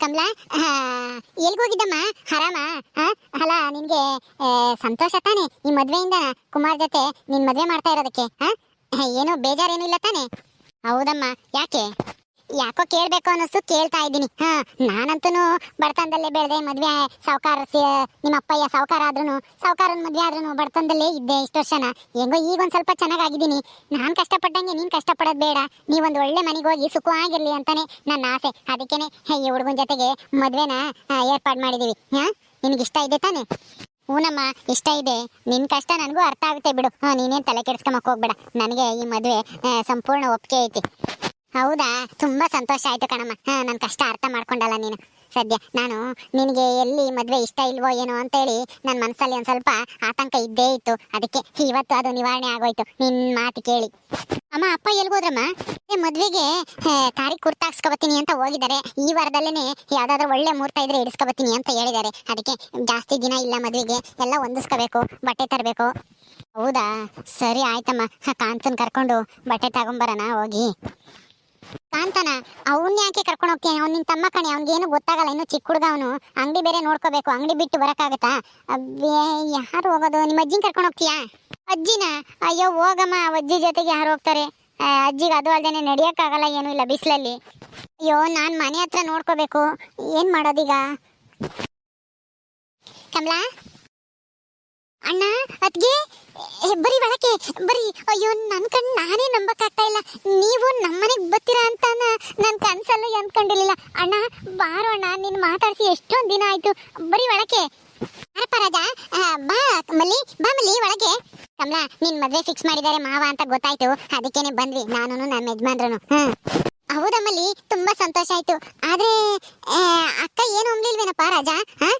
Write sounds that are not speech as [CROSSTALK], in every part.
ಕಮಲಾ ಎಲ್ಗೋಗಿದ್ದಮ್ಮ ಆ? ಅಲ್ಲ, ನಿನ್ಗೆ ಸಂತೋಷ ತಾನೆ? ಈ ಮದ್ವೆಯಿಂದ ಕುಮಾರ್ ಜೊತೆ ನಿನ್ ಮದ್ವೆ ಮಾಡ್ತಾ ಇರೋದಕ್ಕೆ ಏನು ಬೇಜಾರೇನು ಇಲ್ಲ ತಾನೆ? ಹೌದಮ್ಮ, ಯಾಕೆ? ಯಾಕೋ ಕೇಳ್ಬೇಕು ಅನ್ನಿಸ್ತು, ಕೇಳ್ತಾ ಇದ್ದೀನಿ. ಹಾ ನಾನಂತೂ ಬಡತನದಲ್ಲೇ ಬೆಳೆದೆ, ಮದ್ವೆ ಸಾವುಕಾರ ನಿಮ್ಮ ಅಪ್ಪಯ್ಯ ಸಾವುಕಾರ ಆದ್ರೂ ಸಾವುಕಾರನ ಮದ್ವೆ ಆದ್ರೂ ಬಡತನದಲ್ಲೇ ಇದ್ದೆ ಇಷ್ಟು ವರ್ಷನ. ಹೆಂಗೋ ಈಗ ಒಂದ್ ಸ್ವಲ್ಪ ಚೆನ್ನಾಗಿದ್ದೀನಿ ನಾನು ಕಷ್ಟಪಟ್ಟಂಗೆ ನೀನು ಕಷ್ಟಪಡೋದು ಬೇಡ. ನೀವೊಂದು ಒಳ್ಳೆ ಮನೆಗೆ ಹೋಗಿ ಸುಖವಾಗಿರ್ಲಿ ಅಂತಾನೆ ನನ್ನ ಆಸೆ. ಅದಕ್ಕೇನೆ ಈ ಹುಡುಗನ ಜೊತೆಗೆ ಮದುವೆನ ಏರ್ಪಾಡು ಮಾಡಿದೀವಿ. ಹಾ, ನಿನಗೆ ಇಷ್ಟ ಇದೆ ತಾನೆ? ಹೂನಮ್ಮ, ಇಷ್ಟ ಇದೆ. ನಿನ್ ಕಷ್ಟ ನನಗೂ ಅರ್ಥ ಆಗುತ್ತೆ ಬಿಡು. ಹಾಂ, ನೀನೇನ್ ತಲೆ ಕೆಡಿಸ್ಕೊಂಬಕ್ಕೆ ಹೋಗ್ಬೇಡ ನನಗೆ ಈ ಮದುವೆ ಸಂಪೂರ್ಣ ಒಪ್ಪಿಗೆ ಐತಿ. ಹೌದಾ? ತುಂಬಾ ಸಂತೋಷ ಆಯ್ತು ಕಣಮ್ಮ. ಹಾ ನನ್ನ ಕಷ್ಟ ಅರ್ಥ ಮಾಡ್ಕೊಂಡಲ್ಲ ನೀನು. ಸದ್ಯ ನಾನು ನಿನಗೆ ಎಲ್ಲಿ ಮದುವೆ ಇಷ್ಟ ಇಲ್ವೋ ಏನೋ ಅಂತೇಳಿ ನನ್ನ ಮನಸ್ಸಲ್ಲಿ ಒಂದು ಸ್ವಲ್ಪ ಆತಂಕ ಇದ್ದೇ ಇತ್ತು. ಅದಕ್ಕೆ ಇವತ್ತು ಅದು ನಿವಾರಣೆ ಆಗೋಯ್ತು. ನಿನ್ನ ಮಾತು ಕೇಳಿ. ಅಮ್ಮ ಅಪ್ಪ ಎಲ್ಗೋದ್ರಮ್ಮ ಮದ್ವೆಗೆ ಆ, ತಾರೀಖ್ ಕುರ್ತಾಕ್ಸ್ಕೊಬತ್ತೀನಿ ಅಂತ ಹೋಗಿದ್ದಾರೆ. ಈ ವಾರದಲ್ಲೇ ಯಾವ್ದಾದ್ರು ಒಳ್ಳೆ ಮೂರ್ತ ಇದ್ರೆ ಇಡಿಸ್ಕೊಬತ್ತೀನಿ ಅಂತ ಹೇಳಿದ್ದಾರೆ. ಅದಕ್ಕೆ ಜಾಸ್ತಿ ದಿನ ಇಲ್ಲ ಮದ್ವೆಗೆ. ಎಲ್ಲ ಹೊಂದಿಸ್ಕೋಬೇಕು ಬಟ್ಟೆ ತರಬೇಕು. ಹೌದಾ? ಸರಿ ಆಯ್ತಮ್ಮ. ಕಾಂತನ್ ಕರ್ಕೊಂಡು ಬಟ್ಟೆ ತಗೊಂಬರೋಣ ಹೋಗಿ. ಕಾಂತನ, ಅವನ್ ಯಾಕೆ ಕರ್ಕೊಂಡು ಹೋಗ್ತೀನಿ ಅವ್ನ ನಿನ್ ತಮ್ಮ ಕಣೆ ಅವ್ನಿಗೇನು ಗೊತ್ತಾಗಲ್ಲ. ಇನ್ನು ಚಿಕ್ಕ ಹುಡುಗ ಅವನು. ಅಂಗಡಿ ಬೇರೆ ನೋಡ್ಕೋಬೇಕು. ಅಂಗಡಿ ಬಿಟ್ಟು ಬರಕ್ಕಾಗತ್ತಾ? ಯಾರು ಹೋಗೋದು? ನಿಮ್ಮ ಅಜ್ಜಿನ ಕರ್ಕೊಂಡು ಹೋಗ್ತೀಯಾ? ಅಜ್ಜಿನ? ಅಯ್ಯೋ, ಹೋಗಮ್ಮ. ಅಜ್ಜಿ ಜೊತೆಗೆ ಯಾರು ಹೋಗ್ತಾರೆ? ಅಜ್ಜಿಗೆ ಅದು ಅಲ್ದೇನೆ ನಡಿಯಕ್ಕಾಗಲ್ಲ, ಏನು ಇಲ್ಲ ಬಿಸಿಲಲ್ಲಿ. ಅಯ್ಯೋ, ನಾನ್ ಮನೆ ಹತ್ರ ನೋಡ್ಕೋಬೇಕು. ಏನ್ ಮಾಡೋದೀಗ? ಕಮಲಾ? ಅಣ್ಣ ಅದ್ಗೆ ಬರಿ ಒಳಕ್ಕೆ, ಬರಿ, ಅಯ್ಯೋ, ನನ್ ಕಣ್ಣು ನಾನೇ ನಂಬಕ್ಕಾಗ್ತಾ ಇಲ್ಲ. ನೀವು ನಮ್ಮನೆಗ್ ಬರ್ತೀರಾ ಅಂತ ನನ್ ಕನ್ಸಲ್ಲೂ ಅಂದ್ಕೊಂಡಿರ್ಲಿಲ್ಲ ಅಣ್ಣ, ಬಾರೋ ಅಣ್ಣ, ನೀನ್ ಮಾತಾಡ್ಸಿ ಎಷ್ಟೊಂದ್ ದಿನ ಆಯ್ತು. ಬರಿ ಒಳಕ್ಕೆ. ಬಾ, ಮಲ್ಲಿ ಬಾ, ಮಲ್ಲಿ, ಒಳಗೆ. ಕಮಲಾ, ನಿನ್ ಮದುವೆ ಫಿಕ್ಸ್ ಮಾಡಿದ್ದಾರೆ ಮಾವ ಅಂತ ಗೊತ್ತಾಯ್ತು. ಅದಕ್ಕೇನೆ ಬಂದ್ವಿ. ನಾನು ನನ್ನ ಯಜಮಾನ್ರು ಹ್ಮ್. ಹೌದಮ್ಮಲ್ಲಿ ತುಂಬಾ ಸಂತೋಷ ಆಯ್ತು. ಆದ್ರೆ ಅಕ್ಕ ಏನು ಅಂಬ್ಲಿಲ್ವೇನಪ್ಪ ರಾಜ? ಹಾ?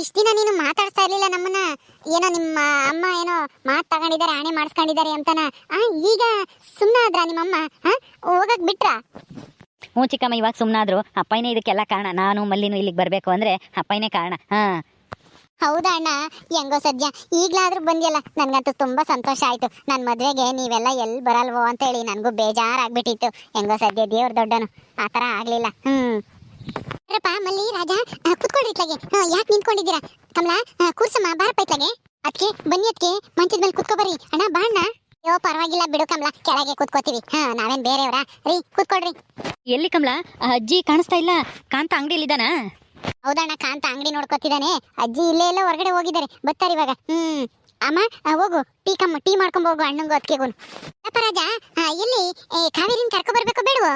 ಇಷ್ಟ ದಿನ ನೀನು ಮಾತಾಡ್ತಾ ಇರ್ಲಿಲ್ಲ ನಮ್ಮನ್ನ. ಏನೋ ನಿಮ್ಮ ಅಮ್ಮ ಏನೋ ಮಾತ್ ತಗೊಂಡಿದ್ದಾರೆ ಆಣೆ ಮಾಡಿಸ್ಕೊಂಡಿದ್ದಾರೆ ಅಂತನ. ಆ, ಈಗ ಸುಮ್ಮನಾದ್ರ ನಿಮ್ಮಮ್ಮ? ಹೋಗಕ್ ಬಿಟ್ರಾ? ಹ್ಞೂ ಚಿಕ್ಕಮ್ಮ ಇವಾಗ ಸುಮ್ಮನಾದ್ರು ಅಪ್ಪಯ್ಯನೇ ಇದಕ್ಕೆಲ್ಲ ಕಾರಣ. ನಾನು ಮಲ್ಲಿನೂ ಇಲ್ಲಿಗೆ ಬರಬೇಕು ಅಂದರೆ ಅಪ್ಪಯ್ಯನೇ ಕಾರಣ. ಹಾಂ. ಹೌದಾ ಅಣ್ಣ? ಹೆಂಗೋ ಸದ್ಯ. ಈಗ್ಲಾದ್ರೂ ಬಂದಿಯಲ್ಲ ನನ್ಗಂತೂ ತುಂಬಾ ಸಂತೋಷ ಆಯ್ತು. ನನ್ ಮದ್ವೆಗೆ ನೀವೆಲ್ಲ ಎಲ್ಲಿ ಬರಲ್ವೋ ಅಂತ ಹೇಳಿ ನನಗೂ ಬೇಜಾರಾಗ್ಬಿಟ್ಟಿತ್ತು. ಹೆಂಗೋ ಸದ್ಯ ದೇವ್ರ ದೊಡ್ಡನು. ಆ ಥರ ಆಗ್ಲಿಲ್ಲ. ಹ್ಮ್. ರಪ್ಪ ಮಲ್ಲಿ ರಾಜ ಕುತ್ಕೊಳ್ರಿ ಇತ್ಲಾಗೆ ಯಾಕೆ ನಿಂತ್ಕೊಂಡಿದ್ದೀರಾ? ಕಮಲ ಕೂರ್ಸಮ್ಮ ಬಾರಪ್ಪ ಇತ್ಲಾಗೆ ಅದಕ್ಕೆ ಬನ್ನಿ ಅದಕ್ಕೆ ಮಂಚದ ಮೇಲೆ ಕುತ್ಕೋ ಬರ್ರಿ. ಅಣ್ಣ ಬಾಣ್ಣ ಯೋ ಅಯ್ಯೋ ಪರವಾಗಿಲ್ಲ ಬಿಡು ಕಮಲ. ಕೆಳಗೆ ಕುತ್ಕೋತೀವಿ. ಹಾ ನಾವೇನ್ ಬೇರೆಯವರಾ? ರೀ ಕೂತ್ಕೊಳ್ರಿ. ಎಲ್ಲಿ ಕಮಲ? ಅಜ್ಜಿ ಕಾಣಿಸ್ತಾ ಇಲ್ಲ. ಕಾಂತ ಅಂಗಡಿಯಲ್ಲಿದ್ದಾನಾ? ಹೌದಣ್ಣ ಕಾಂತ ಅಂಗಡಿ ನೋಡ್ಕೊತಿದ್ದಾನೆ. ಅಜ್ಜಿ ಇಲ್ಲೇ ಇಲ್ಲ ಹೊರಗಡೆ ಹೋಗಿದ್ದಾರೆ. ಬರ್ತಾರೆ ಇವಾಗ. ಹ್ಮ್. ಅಮ್ಮ ಹೋಗು. ಟೀ ಕಮ್ಮ ಟೀ ಮಾಡ್ಕೊಂಡ್ ಹೋಗು ಅಣ್ಣಂಗು ಅದಕ್ಕೆ ರಾಜ ಎಲ್ಲಿ? ಕಾವೇರಿನ ಕರ್ಕೊ ಬರ್ಬೇಕು ಬೇಡವೋ?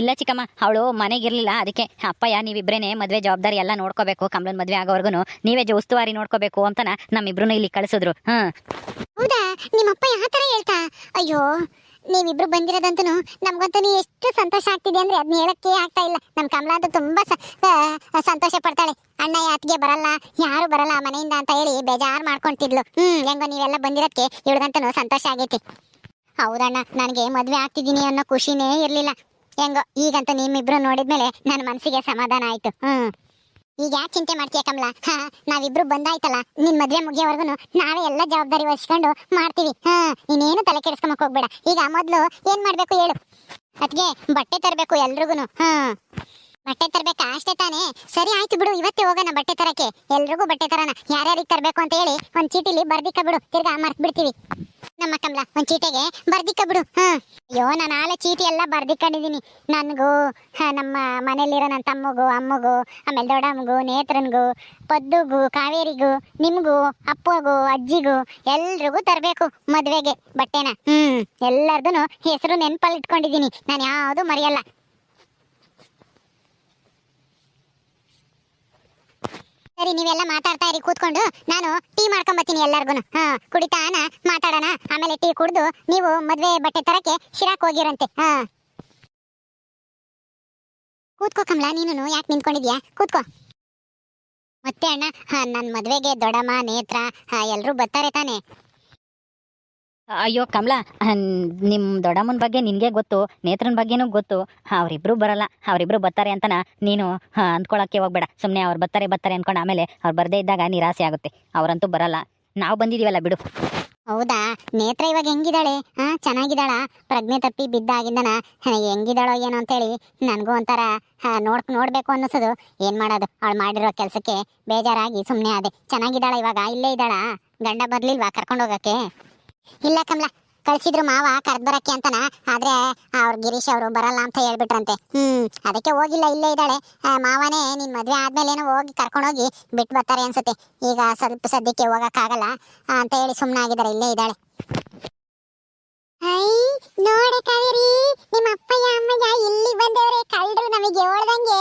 ಇಲ್ಲ ಚಿಕ್ಕಮ್ಮ, ಅವಳು ಮನೆಗಿರ್ಲಿಲ್ಲ ಅದಕ್ಕೆ ಅಪ್ಪಯ್ಯ ನೀವಿಬ್ಬರೇನೆ ಮದುವೆ ಜವಾಬ್ದಾರಿ ಎಲ್ಲ ನೋಡ್ಕೋಬೇಕು, ಕಮಲನ್ ಮದುವೆ ಆಗೋವರೆಗೂ ನೀವೇ ಉಸ್ತುವಾರಿ ನೋಡ್ಕೋಬೇಕು ಅಂತನ ನಮ್ಮಿಬ್ರು ಇಲ್ಲಿ ಕಳಿಸಿದ್ರು. ಹೌದಾ? ಯಾವ ತರ ಹೇಳ್ತಾ? ಅಯ್ಯೋ, ನೀವಿಬ್ರು ಬಂದಿರೋದಂತೂ ನಮ್ಗಂತೂ ಎಷ್ಟು ಸಂತೋಷ ಆಗ್ತಿದೆ ಅಂದ್ರೆ ಅದನ್ನ ಹೇಳಕ್ಕೆ ಆಗ್ತಾ ಇಲ್ಲ. ನಮ್ ಕಮಲ ಅಂತೂ ತುಂಬಾ ಸಂತೋಷ ಪಡ್ತಾಳೆ. ಅಣ್ಣ ಯಾತ್ಗೆ ಬರಲ್ಲ, ಯಾರು ಬರಲ್ಲ ಮನೆಯಿಂದ ಅಂತ ಹೇಳಿ ಬೇಜಾರು ಮಾಡ್ಕೊಂತಿದ್ಲು. ಹ್ಮ್, ಹೆಂಗೋ ನೀವೆಲ್ಲ ಬಂದಿರೋದಕ್ಕೆ ಇವಳಿಗಂತೂ ಸಂತೋಷ ಆಗೈತಿ. ಹೌದಣ್ಣ, ನನಗೆ ಮದ್ವೆ ಆಗ್ತಿದ್ದೀನಿ ಅನ್ನೋ ಖುಷಿನೇ ಇರ್ಲಿಲ್ಲ. ಹೆಂಗೋ, ಈಗಂತೂ ನಿಮ್ಮಿಬ್ರು ನೋಡಿದ್ಮೇಲೆ ನನ್ನ ಮನಸ್ಸಿಗೆ ಸಮಾಧಾನ ಆಯ್ತು. ಹ್ಮ್. ಈಗ ಯಾಕೆ ಚಿಂತೆ ಮಾಡ್ತೀಯ ಕಮಲ? ಹಾ, ನಾವಿಬ್ರು ಬಂದಾಯ್ತಲ್ಲ, ನಿನ್ ಮದ್ವೆ ಮುಗಿಯೋವರೆಗೂ ನಾವೇ ಎಲ್ಲ ಜವಾಬ್ದಾರಿ ವಹಿಸ್ಕೊಂಡು ಮಾಡ್ತೀವಿ. ಹಾ ನೀನೇನು ತಲೆ ಕೆಡಿಸ್ಕೊಂಬಕ್ ಹೋಗ್ಬೇಡ. ಈಗ ಮೊದ್ಲು ಏನ್ ಮಾಡ್ಬೇಕು ಹೇಳು. ಅದ್ಗೆ ಬಟ್ಟೆ ತರಬೇಕು ಎಲ್ರಿಗೂ ಹಾ. ಬಟ್ಟೆ ತರ್ಬೇಕಾ? ಅಷ್ಟೇ ತಾನೇ. ಸರಿ, ಆಯ್ತು ಬಿಡು, ಇವತ್ತೇ ಹೋಗೋಣ ಬಟ್ಟೆ ತರಕ್ಕೆ. ಎಲ್ರಿಗೂ ಬಟ್ಟೆ ತರೋಣ. ಯಾರ್ಯಾರಿಗೆ ತರಬೇಕು ಅಂತ ಹೇಳಿ ಒಂದ್ ಚೀಟಿಲಿ ಬರ್ದಿಕ್ಕ ಬಿಡು. ತಿರ್ಗಾ ಮರ್ತ್ ಬಿಡ್ತೀವಿ ನಮ್ಮ ಕಮಲ ಒಂದ್ ಚೀಟಿಗೆ. ಬರ್ದಿಕ್ಕ ಬಿಡು. ಅಯ್ಯೋ, ನಾನು ಆಲೆ ಚೀಟಿ ಎಲ್ಲ ಬರ್ದಿಕೊಂಡಿದೀನಿ. ನನಗೂ ನಮ್ಮ ಮನೇಲಿರೋ ನನ್ನ ತಮ್ಮಗೂ, ಅಮ್ಮಗೂ, ಆಮೇಲೆ ದೊಡ್ಡಮ್ಮಗೂ, ನೇತ್ರನ್ಗೂ, ಪದ್ದುಗೂ, ಕಾವೇರಿಗೂ, ನಿಮ್ಗೂ, ಅಪ್ಪಗೂ, ಅಜ್ಜಿಗೂ ಎಲ್ರಿಗೂ ತರಬೇಕು ಮದ್ವೆಗೆ ಬಟ್ಟೆನ. ಹ್ಮ್. ಎಲ್ಲರದು ಹೆಸರು ನೆನಪಲ್ಲಿ ಇಟ್ಕೊಂಡಿದೀನಿ. ನಾನು ಯಾವುದು ಮರೆಯಲ್ಲ. ಸರಿ, ನೀವೆಲ್ಲ ಮಾತಾಡ್ತಾ ಇರಿ, ಕೂತ್ಕೊಂಡು. ನಾನು ಟೀ ಮಾಡ್ಕೊಂಬತ್ತೀನಿ ಎಲ್ಲರಿಗೂ ಹಾ, ಕುಡಿತಾನ, ಮಾತಾಡೋಣ. ಆಮೇಲೆ ಟೀ ಕುಡಿದು ನೀವು ಮದ್ವೆ ಬಟ್ಟೆ ತರಕ್ಕೆ ಶಿರಾಕ್ ಹೋಗಿರಂತೆ. ಹಾ. ಕೂತ್ಕೋ ಕಮಲ ನೀನು ಯಾಕೆ ನಿಂತ್ಕೊಂಡಿದ್ಯಾ? ಕೂತ್ಕೋ. ಮತ್ತೆ ಅಣ್ಣ, ಹಾ ನನ್ನ ಮದ್ವೆಗೆ ದೊಡ್ಡಮ್ಮ, ನೇತ್ರ, ಹಾ ಎಲ್ಲರೂ ಬರ್ತಾರೆ ತಾನೆ. ಅಯ್ಯೋ ಕಮಲ ನಿಮ್ಮ ದೊಡ್ಡಮ್ಮನ ಬಗ್ಗೆ ನಿನಗೆ ಗೊತ್ತು, ನೇತ್ರನ ಬಗ್ಗೆನೂ ಗೊತ್ತು. ಅವರಿಬ್ರು ಬರಲ್ಲ, ಅವರಿಬ್ರು ಬರ್ತಾರೆ ಅಂತನ ನೀನು ಅಂದ್ಕೊಳಕ್ಕೆ ಹೋಗ್ಬೇಡ. ಸುಮ್ಮನೆ ಅವ್ರು ಬರ್ತಾರೆ ಬರ್ತಾರೆ ಅನ್ಕೊಂಡು ಆಮೇಲೆ ಅವ್ರು ಬರದೇ ಇದ್ದಾಗ ನಿರಾಸೆ ಆಗುತ್ತೆ. ಅವರಂತೂ ಬರಲ್ಲ. ನಾವು ಬಂದಿದೀವಲ್ಲ ಬಿಡು. ಹೌದಾ? ನೇತ್ರ ಇವಾಗ ಹೆಂಗಿದಾಳೆ ಹಾ, ಚೆನ್ನಾಗಿದ್ದಾಳ? ಪ್ರಜ್ಞೆ ತಪ್ಪಿ ಬಿದ್ದಾಗಿಂದನ ಹೆಂಗಿದ್ದಾಳೋ ಏನೋ ಅಂತೇಳಿ ನನಗೂ ಒಂಥರ ನೋಡ್, ನೋಡ್ಬೇಕು ಅನ್ನಿಸೋದು. ಏನ್ ಮಾಡೋದು? ಅವಳು ಮಾಡಿರೋ ಕೆಲಸಕ್ಕೆ ಬೇಜಾರಾಗಿ ಸುಮ್ಮನೆ ಅದೇ ಚೆನ್ನಾಗಿದ್ದಾಳ ಇವಾಗ? ಇಲ್ಲೇ ಇದ್ದಾಳ? ಗಂಡ ಬರ್ಲಿಲ್ವಾ ಕರ್ಕೊಂಡು ಹೋಗಕ್ಕೆ? ಇಲ್ಲ ಕಮಲ, ಕಳ್ಸಿದ್ರು ಮಾವ ಕರ್ದ್ ಬರಕ್ಕೆ ಅಂತನ. ಆದ್ರೆ ಅವ್ರ ಗಿರೀಶ್ ಅವರು ಬರಲ್ಲ ಅಂತ ಹೇಳ್ಬಿಟ್ರಂತೆ. ಹ್ಮ್, ಅದಕ್ಕೆ ಹೋಗಿಲ್ಲ, ಇಲ್ಲೇ ಇದ್ದಾಳೆ. ಮಾವನೇ, ನಿನ್ ಮದ್ವೆ ಆದ್ಮೇಲೆ ಏನೋ ಹೋಗಿ ಕರ್ಕೊಂಡೋಗಿ ಬಿಟ್ಟು ಬರ್ತಾರೆ ಅನ್ಸುತ್ತೆ. ಈಗ ಸ್ವಲ್ಪ ಸದ್ಯಕ್ಕೆ ಹೋಗಕ್ಕಾಗಲ್ಲ ಅಂತ ಹೇಳಿ ಸುಮ್ಮನಾಗಿದ್ದಾರೆ ಇಲ್ಲೇ ಇದ್ದಾಳೆ. ಐ ನೋಡೆ ಕಾವೇರಿ, ನಿಮ್ಮ ಅಪ್ಪಯ್ಯ, ಅಮ್ಮಯ್ಯ ಇಲ್ಲಿ ಬಂದವ್ರೆ ಕಳ್ಳರು ನಮಗೆ ಹೇಳ್ದಂಗೆ.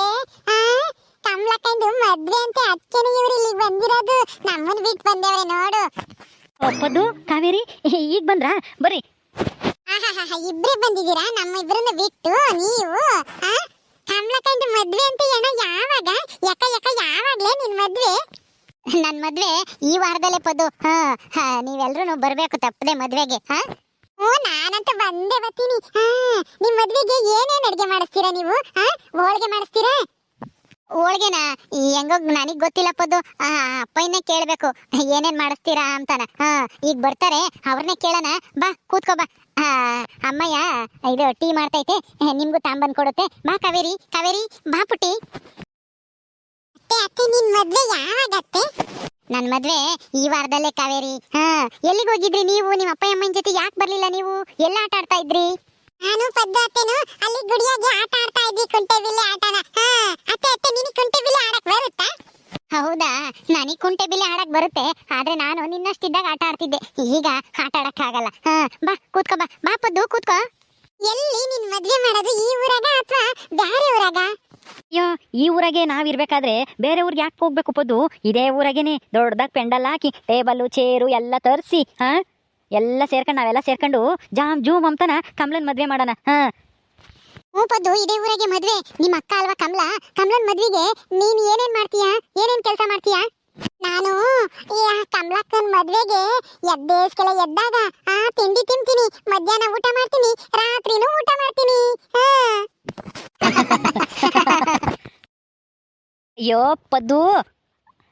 ಕಮಲಕ್ಕಂದು ಮದ್ವೆ ಅಂತ ಅಚ್ಚನೆ ಇವ್ರು ಇಲ್ಲಿ ಬಂದಿರೋದು. ನಮ್ಮನ್ ಬಿಟ್ಟು ಬಂದವ್ರೆ, ನೋಡು. ಒಪ್ಪದು? ಕಾವೇರಿ? ಈಗ ಬಂದ್ರಾ? ಬರ್ರಿ. ಇಬ್ರೇ ಬಂದಿದ್ದೀರಾ? ನಮ್ಮ ಇಬ್ರನ್ನ ಬಿಟ್ಟು ನೀವು, ಆ? ಕಮಲಕ್ಕಂದು ಮದ್ವೆ ಅಂತ ಏನೋ ಯಾವಾಗ? ಯಾಕ ಯಾಕ, ಯಾವಾಗ್ಲೇ ನಿನ್ ಮದ್ವೆ? ನನ್ ಮದ್ವೆ ಈ ವಾರದಲ್ಲೇ ಪದು. ಹಾ ಹಾ ನೀವೆಲ್ರೂ ಬರ್ಬೇಕು ತಪ್ಪದೆ ಮದ್ವೆಗೆ, ಹಾ? ಓ ನಾನಂತ ಬಂದೇ ಬರ್ತೀನಿ. ಹಾ, ನಿಮ್ ಮದ್ವೆಗೆ ಏನೇನ್ ಅಡ್ಗೆ ಮಾಡಿಸ್ತೀರಾ ನೀವು? ಹಾ, ಹೋಳ್ಗೆ ಮಾಡಿಸ್ತೀರಾ? ಹೋಳ್ಗೆನ? ಹೆಂಗೋ ನನಗ್ ಗೊತ್ತಿಲ್ಲಪ್ಪದು. ಅಪ್ಪಯ್ಯನೇ ಕೇಳ್ಬೇಕು. ಏನೇನ್ ಮಾಡಿಸ್ತೀರಾ ಅಂತಾನ. ಹಾ ಈಗ ಬರ್ತಾರೆ. ಅವ್ರನ್ನೇ ಕೇಳೋಣ. ಬಾ ಕೂತ್ಕೋ ಬಾ. ಅಮ್ಮಯ್ಯ ಇದು ಟೀ ಮಾಡ್ತೈತೆ. ನಿಮ್ಗೂ ತಾಂಬಂದ್ ಕೊಡುತ್ತೆ. ಬಾ ಕಾವೇರಿ ಕಾವೇರಿ ಬಾ ಪುಟ್ಟಿ. ಅತ್ತೆ ಅತ್ತೆ ನಿನ್ ಮದ್ವೆ ಯಾವಾಗತ್ತೆ? ನನ್ ಮದ್ವೆ ಈ ವಾರದಲ್ಲೇ ಕಾವೇರಿ. ಹಾ ಎಲ್ಲಿಗೆ ಹೋಗಿದ್ರಿ ನೀವು? ನಿಮ್ಮ ಅಪ್ಪ ಅಮ್ಮನ ಜೊತೆ ಯಾಕೆ ಬರ್ಲಿಲ್ಲ ನೀವು? ಎಲ್ಲ ಆಟ ಆಡ್ತಾ ಇದ್ರಿ? ನಾನು ಪದ್ದು ಅತ್ತೆನು ಅಲ್ಲಿ ಗುಡಿಯಾಗಿ ಆಟ ಆಡ್ತಾ ಇದ್ವಿ ಕುಂಟೆಬಿಲ್ಲೆ ಆಟನ. ಹಾ ಅತ್ತೆ ಅತ್ತೆ ನಿನಗೆ ಕುಂಟೆಬಿಲ್ಲೆ ಆಡಕ್ ಬರುತ್ತಾ? ಹೌದಾ ನನಗೆ ಕುಂಟೆಬಿಲ್ಲೆ ಆಡಕ್ ಬರುತ್ತೆ. ಆದ್ರೆ ನಾನು ನಿನ್ನಷ್ಟಿದ್ದಾಗ ಆಟ ಆಡ್ತಿದ್ದೆ. ಈಗ ಆಟ ಆಡಕ್ ಆಗಲ್ಲ ಹಾ ಬಾ ಕೂತ್ಕೋ ಬಾ. ಬಾ ಪದ್ದು ಕೂತ್ಕೋ. ಎಲ್ಲಿ ನಿನ್ ಮದ್ವೆ ಮಾಡೋದು? ಈ ಊರಾಗ ಅಥವಾ ಬೇರೆ ಊರಾಗ? ಅಯ್ಯೋ ಈ ಊರಾಗೆ ನಾವಿರ್ಬೇಕಾದ್ರೆ ಬೇರೆ ಊರಿಗೆ ಯಾಕೆ ಹೋಗ್ಬೇಕು ಪದ್ದು? ಇದೇ ಊರಾಗೇನೆ. ದೊಡ್ಡದಾಗ ಪೆಂಡಲ್ ಹಾಕಿ ಟೇಬಲ್ ಚೇರು ಎಲ್ಲ ತರಿಸಿ ಹಾ? ಎಲ್ಲ ಸೇರ್ಕೊಂಡು ನಾವೆಲ್ಲ ಸೇರ್ಕೊಂಡು ಜಾಮ್ ಜೂಮ್ ಅಂತನ ಕಮಲನ್ ಮದ್ವೆ ಮಾಡೋಣ. ಹಾ. ಪದ್ದು ಇದೇ ಊರಿಗೆ ಮದ್ವೆ. ನಿಮ್ಮ ಅಕ್ಕ ಅಲ್ವಾ ಕಮಲ? ಕಮಲನ್ ಮದ್ವೆಗೆ ನೀನು ಏನೇನ್ ಮಾಡ್ತೀಯಾ? ಏನೇನ್ ಕೆಲಸ ಮಾಡ್ತೀಯಾ? ನಾನು ಈ ಕಮಲಕ್ಕನ್ ಮದ್ವೆಗೆ ಎದ್ದೇಸ್ಕೆಲ್ಲ ಎದ್ದಾಗ ಆ ತಿಂಡಿ ತಿಂತೀನಿ. ಮಧ್ಯಾಹ್ನ ಊಟ ಮಾಡ್ತೀನಿ. ರಾತ್ರಿನೂ ಊಟ ಮಾಡ್ತೀನಿ. ಹಾ. [LAUGHS] ಅಯ್ಯೋ ಪದ್ದು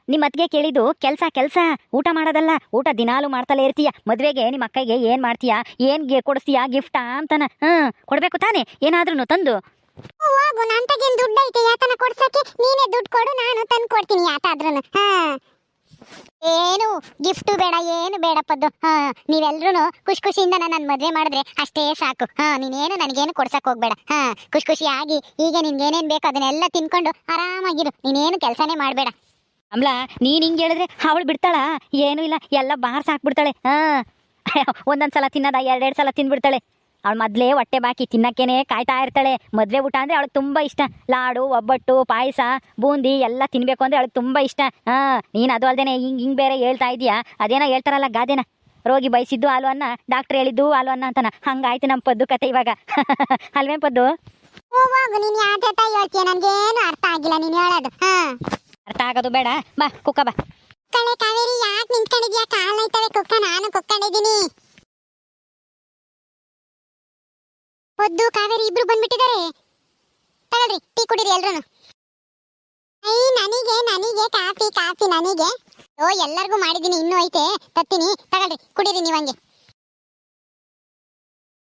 ನಿಮ್ಮ ಅತ್ತಿಗೆ ಕೇಳಿದ್ದು, ಕೆಲಸ ಕೆಲಸ, ಊಟ ಮಾಡೋದಲ್ಲ, ಊಟ ದಿನಾಲು ಮಾಡ್ತಲೇ ಇರ್ತೀಯ, ಮದುವೆಗೆ ನಿಮ್ಮ ಅಕ್ಕಗೆ ಏನ್ ಮಾಡ್ತೀಯಾ, ಏನ್ ಗೆ- ಕೊಡಿಸ್ತೀಯಾ, ಗಿಫ್ಟಾ ಅಂತನ, ಹ್ಮ್, ಕೊಡ್ಬೇಕು ತಾನೆ ಏನಾದ್ರೂ ತಂದು. ನನ್ ತಗೇನು ದುಡ್ಡು ಐತೆ ಯಾತನ ಕೊಡ್ಸಕ್ಕೆ ನೀನೇ ದುಡ್ಡು ಕೊಡು, ನಾನು ತಂದು ಕೊಡ್ತೀನಿ ಯಾತಾದ್ರೂ ಏನು, ಗಿಫ್ಟು ಬೇಡ, ಏನು ಬೇಡಪ್ಪದ್ದು ಪದ್ದು ಹಾ. ನೀವೆಲ್ರೂ ಖುಷಿ ಖುಷಿಯಿಂದ ನನ್ನ ಮದ್ವೆ ಮಾಡಿದ್ರೆ ಅಷ್ಟೇ ಸಾಕು, ಹಾ. ನೀನೇನು ನನಗೇನು ಕೊಡ್ಸಕ್ ಹೋಗ್ಬೇಡ, ಹಾ. ಖುಷಿ ಖುಷಿಯಾಗಿ ಈಗ ನಿನ್ಗೆ ಏನೇನ್ ಬೇಕು ಅದನ್ನೆಲ್ಲ ತಿನ್ಕೊಂಡು ಆರಾಮಾಗಿರು, ನೀನೇನು ಕೆಲಸನೇ ಮಾಡಬೇಡ. ಅಮ್ಲ, ನೀನ್ ಹಿಂಗ್ ಹೇಳಿದ್ರೆ ಅವಳು ಬಿಡ್ತಾಳ? ಏನು ಇಲ್ಲ, ಎಲ್ಲ ಬಾರ್ಸ್ ಹಾಕ್ಬಿಡ್ತಾಳೆ. ಹಾ. ಒಂದೊಂದ್ಸಲ ತಿನ್ನದ, ಎರಡೆರಡ್ ಸಲ ತಿನ್ಬಿಡ್ತಾಳೆ. ಅವಳು ಮೊದ್ಲೇ ಹೊಟ್ಟೆ ಬಾಕಿ, ತಿನ್ನಕ್ಕೇನೆ ಕಾಯ್ತಾ ಇರ್ತಾಳೆ. ಮದ್ವೆ ಊಟ ಅಂದ್ರೆ ಅವಳಿಗೆ ತುಂಬಾ ಇಷ್ಟ. ಲಾಡು, ಒಬ್ಬಟ್ಟು, ಪಾಯಸ, ಬೂಂದಿ ಎಲ್ಲ ತಿನ್ಬೇಕು ಅಂದ್ರೆ ಅವಳಿಗೆ ತುಂಬಾ ಇಷ್ಟ. ಹಾ. ನೀನ್ ಅದು ಅಲ್ದೇನೆ ಹಿಂಗ್ ಹಿಂಗ್ ಬೇರೆ ಹೇಳ್ತಾ ಇದೀಯಾ ಅದೇನೋ ಹೇಳ್ತಾರಲ್ಲ ಗಾದೆನ. ರೋಗಿ ಬಯಸಿದ್ದು ಹಾಲು ಅನ್ನ, ಡಾಕ್ಟರ್ ಹೇಳಿದ್ದು ಹಾಲು ಅನ್ನ ಅಂತಾನ. ಹಂಗಾಯ್ತು ನಮ್ಮ ಪದ್ದು ಕತೆ ಇವಾಗ. ಅಲ್ವೇನ್ ಪದ್ದು? ನೀನ್ ಯಾತ ಹೇಳ್ತೀಯ? ನನ್ಗೇನು ಅರ್ಥ ಆಗಿಲ್ಲ ನೀನು ಹೇಳೋದು. ಹಾ. ಅರ್ಥ ಆಗೋದು ಬೇಡ. ಬಾ, ಕುಕ್ಕ ಬಾ. ಕಳೆ ಕಾವೇರಿ, ಯಾಕೆ ನಿಂತ್ಕೊಂಡಿದ್ಯಾ? ಕಾಲ್ ಐತವೆ ಕುಕ್ಕ, ನಾನು ಕುಕ್ಕೊಂಡಿದ್ದೀನಿ. ಒದ್ದು ಕಾವೇರಿ ಇಬ್ರು ಬಂದ್ಬಿಟ್ಟಿದ್ದಾರೆ. ತಗೊಳ್ರಿ, ಟೀ ಕುಡೀರಿ ಎಲ್ರು ಐ, ನನಗೆ ನನಗೆ ಕಾಫಿ ಕಾಫಿ, ನನಗೆ. ಓ ಎಲ್ಲರಿಗೂ ಮಾಡಿದ್ದೀನಿ, ಇನ್ನೂ ಐತೆ. ತತ್ತೀನಿ, ತಗೊಳ್ರಿ, ಕುಡೀರಿ ನೀವು